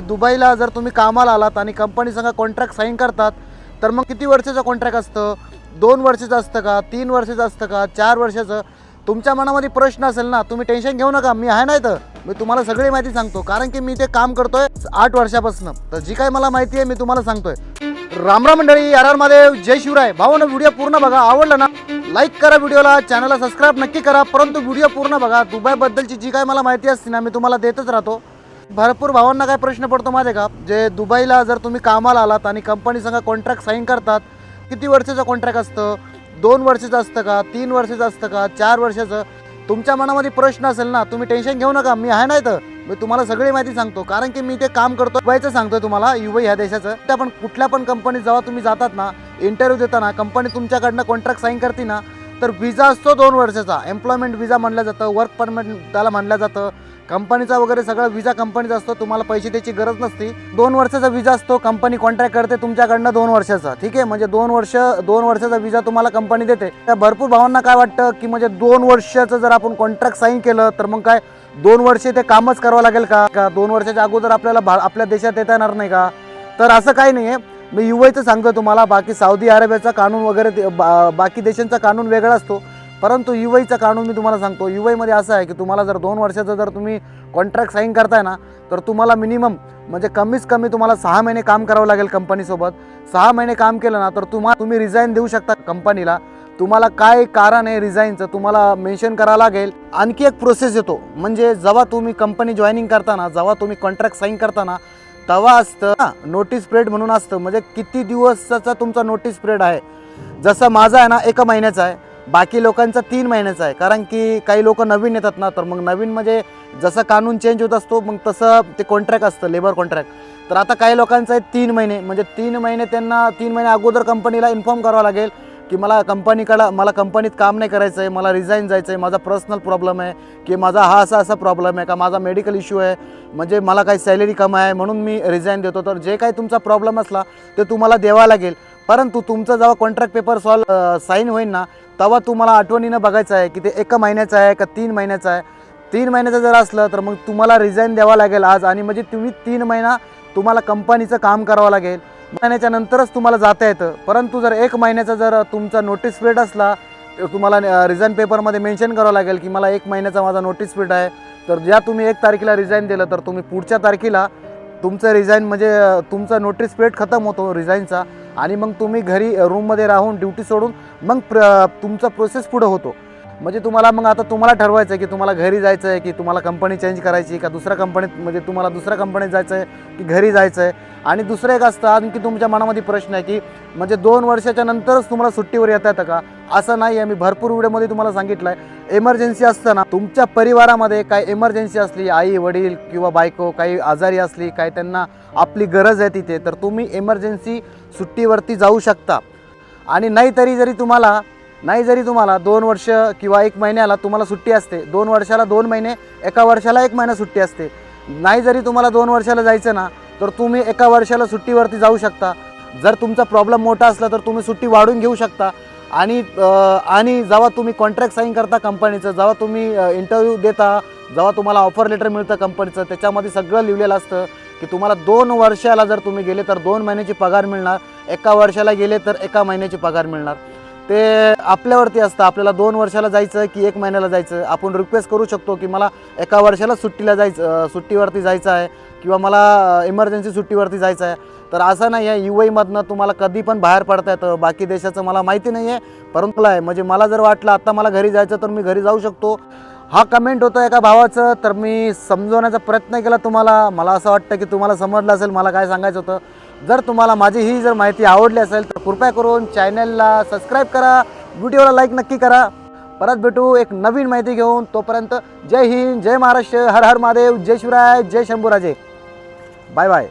दुबईला जर तुम्ही कामाला आलात आणि कंपनी संघ कॉन्ट्रॅक्ट साईन करतात तर मग किती वर्षाचं कॉन्ट्रॅक्ट असतं? दोन वर्षाचं असतं का? तीन वर्षाचं असतं का? चार वर्षाचं? तुमच्या मनामध्ये प्रश्न असेल ना तुम्ही टेन्शन घेऊ नका. मी आहे नाही तर. मी तुम्हाला सगळी माहिती सांगतो. कारण की मी ते काम करतोय आठ वर्षापासून. तर जी काय मला माहिती आहे मी तुम्हाला सांगतोय. रामराम मंडळी आर आर महादेव जय शिवराय. भाऊ व्हिडिओ पूर्ण बघा. आवडला ना लाईक करा व्हिडिओला. चॅनलला सबस्क्राईब नक्की करा. परंतु व्हिडिओ पूर्ण बघा. दुबईबद्दलची जी काय मला माहिती असते ना मी तुम्हाला देतच राहतो. भरपूर भावांना काय प्रश्न पडतो माहिती का? जे दुबईला जर तुम्ही कामाला आलात आणि कंपनी संघ कॉन्ट्रॅक्ट साईन करतात किती वर्षाचं कॉन्ट्रॅक्ट असतं? दोन वर्षाचं असतं का? तीन वर्षाचं असतं का? चार वर्षाचं? तुमच्या मनामध्ये प्रश्न असेल ना तुम्ही टेन्शन घेऊ नका. मी आहे नाही तर मी तुम्हाला सगळी माहिती सांगतो. कारण की मी ते काम करतो. दुबईचं सांगतोय तुम्हाला युबई ह्या देशाचं. त्या पण कुठल्या पण कंपनीत जेव्हा तुम्ही जातात ना इंटरव्ह्यू देताना कंपनी तुमच्याकडनं कॉन्ट्रॅक्ट साईन करते ना तर व्हिजा असतो दोन वर्षाचा. एम्प्लॉयमेंट व्हिजा म्हणलं जातं वर्क परमिट त्याला म्हणलं जातं. कंपनीचा वगैरे सगळा विजा कंपनीचा असतो तुम्हाला पैसे द्यायची गरज नसती. दोन वर्षाचा विजा असतो कंपनी कॉन्ट्रॅक्ट करते तुमच्याकडनं दोन वर्षाचा. ठीक आहे? म्हणजे दोन वर्ष दोन वर्षाचा विजा तुम्हाला कंपनी देते. त्या भरपूर भावांना काय वाटतं की म्हणजे दोन वर्षाचं जर आपण कॉन्ट्रॅक्ट साईन केलं तर मग काय? दोन वर्षे ते कामच करावं लागेल का? का दोन वर्षाच्या अगोदर आपल्याला भा आपल्या देशात येता येणार नाही का? तर असं काही नाही आहे मी युएचं सांगतो तुम्हाला बाकी सौदी अरेबियाचा कानून वगैरे बा- बाकी देशांचा कानून वेगळा असतो. परंतु युएचा कानून मी तुम्हाला सांगतो युएमध्ये असं आहे की तुम्हाला जर दोन वर्षाचं जर तुम्ही कॉन्ट्रॅक्ट साईन करताय ना तर तुम्हाला मिनिमम म्हणजे कमीच कमी तुम्हाला सहा महिने काम करावं लागेल कंपनीसोबत सहा महिने काम केलं ना तर तुम्हाला तुम्ही रिझाईन देऊ शकता कंपनीला तुम्हाला काय कारण आहे रिझाईनचं तुम्हाला मेन्शन करावं लागेल. आणखी एक प्रोसेस येतो म्हणजे जेव्हा तुम्ही कंपनी जॉईनिंग करताना जेव्हा तुम्ही कॉन्ट्रॅक्ट साईन करताना तेव्हा असतं नोटीस पिरियड म्हणून असतं. म्हणजे किती दिवसाचा तुमचा नोटीस पिरियड आहे. जसं माझा आहे ना एका महिन्याचा आहे. बाकी लोकांचा तीन महिन्याचा आहे. कारण की काही लोक नवीन येतात ना तर मग नवीन म्हणजे जसं कानून चेंज होत असतो मग तसं ते कॉन्ट्रॅक्ट असतं लेबर कॉन्ट्रॅक्ट तर आता काही लोकांचं आहे तीन महिने म्हणजे तीन महिने त्यांना तीन महिने अगोदर कंपनीला इन्फॉर्म करावं लागेल की मला कंपनीकडं मला कंपनीत काम नाही करायचं आहे मला रिझाईन जायचं आहे माझा पर्सनल प्रॉब्लेम आहे की माझा हा असा असा प्रॉब्लेम आहे का माझा मेडिकल इश्यू आहे म्हणजे मला काही सॅलरी कम आहे म्हणून मी रिझाईन देतो. तर जे काही तुमचा प्रॉब्लेम असला ते तुम्हाला द्यावा लागेल. परंतु तुमचं जेव्हा कॉन्ट्रॅक्ट पेपर सॉल्व साईन होईल ना तेव्हा तुम्हाला आठवणीनं बघायचं आहे की ते एका महिन्याचं आहे का तीन महिन्याचं आहे? तीन महिन्याचं जर असलं तर मग तुम्हाला रिझाईन द्यावा लागेल आज आणि म्हणजे तुम्ही तीन महिना तुम्हाला कंपनीचं काम करावं लागेल. महिन्याच्या नंतरच तुम्हाला जाता येतं. परंतु जर एक महिन्याचा जर तुमचा नोटीस पिरियड असला तर तुम्हाला रिझाईन पेपरमध्ये मेन्शन करावं लागेल की मला एक महिन्याचा माझा नोटीस पिरियड आहे. तर ज्या तुम्ही एक तारखेला रिझाईन दिलं तर तुम्ही पुढच्या तारखेला तुमचं रिझाईन म्हणजे तुमचा नोटीस पिरियड खतम होतो रिझाईनचा आणि मग तुम्ही घरी रूममध्ये राहून ड्युटी सोडून मग प्र तुमचा प्रोसेस पुढं होतो. म्हणजे तुम्हाला मग आता तुम्हाला ठरवायचं आहे की तुम्हाला घरी जायचं आहे की तुम्हाला कंपनी चेंज करायची का? दुसऱ्या कंपनीत म्हणजे तुम्हाला दुसऱ्या कंपनीत जायचं आहे की घरी जायचं आहे? आणि दुसरं एक असतं आणखी तुमच्या मनामध्ये प्रश्न आहे की म्हणजे दोन वर्षाच्या नंतरच तुम्हाला सुट्टीवर येता येतं का? असं नाही आहे मी भरपूर व्हिडिओमध्ये तुम्हाला सांगितलं आहे एमर्जन्सी असतं ना तुमच्या परिवारामध्ये काय एमर्जन्सी असली आई वडील किंवा बायको काही आजारी असली काय त्यांना आपली गरज आहे तिथे तर तुम्ही एमर्जन्सी सुट्टीवरती जाऊ शकता. आणि नाही तरी जरी तुम्हाला नाही जरी तुम्हाला दोन वर्ष किंवा एक महिन्याला तुम्हाला सुट्टी असते दोन वर्षाला दोन महिने एका वर्षाला एक महिना सुट्टी असते. नाही जरी तुम्हाला दोन वर्षाला जायचं ना तर तुम्ही एका वर्षाला सुट्टीवरती जाऊ शकता. जर तुमचा प्रॉब्लेम मोठा असला तर तुम्ही सुट्टी वाढून घेऊ शकता. आणि आणि जेव्हा तुम्ही कॉन्ट्रॅक्ट साईन करता कंपनीचं जेव्हा तुम्ही इंटरव्ह्यू देता जेव्हा तुम्हाला ऑफर लेटर मिळतं कंपनीचं त्याच्यामध्ये सगळं लिहिलेलं असतं की तुम्हाला दोन वर्षाला जर तुम्ही गेले तर दोन महिन्याची पगार मिळणार एका वर्षाला गेले तर एका महिन्याची पगार मिळणार. ते आपल्यावरती असतं आपल्याला दोन वर्षाला जायचं की एक महिन्याला जायचं. आपण रिक्वेस्ट करू शकतो की मला एका वर्षाला सुट्टीला जायचं सुट्टीवरती जायचं आहे किंवा मला इमर्जन्सी सुट्टीवरती जायचं आहे. तर असं नाही आहे यू एमधनं तुम्हाला कधी पण बाहेर पडता येतं बाकी देशाचं मला माहिती नाही आहे. परंतु आहे म्हणजे मला जर वाटलं आत्ता मला घरी जायचं तर मी घरी जाऊ शकतो. हा कमेंट होता एका भावाचं तर मी समजवण्याचा प्रयत्न केला तुम्हाला. मला असं वाटतं की तुम्हाला समजलं असेल मला काय सांगायचं होतं. जर तुम्हाला माझी ही जर माहिती आवडली असेल तर कृपया करून चॅनलला सबस्क्राईब करा. व्हिडिओला लाईक नक्की करा. परत भेटू एक नवीन माहिती घेऊन. तोपर्यंत जय हिंद जय महाराष्ट्र हर हर महादेव जय शिवराय जय शंभूराजे. Bye bye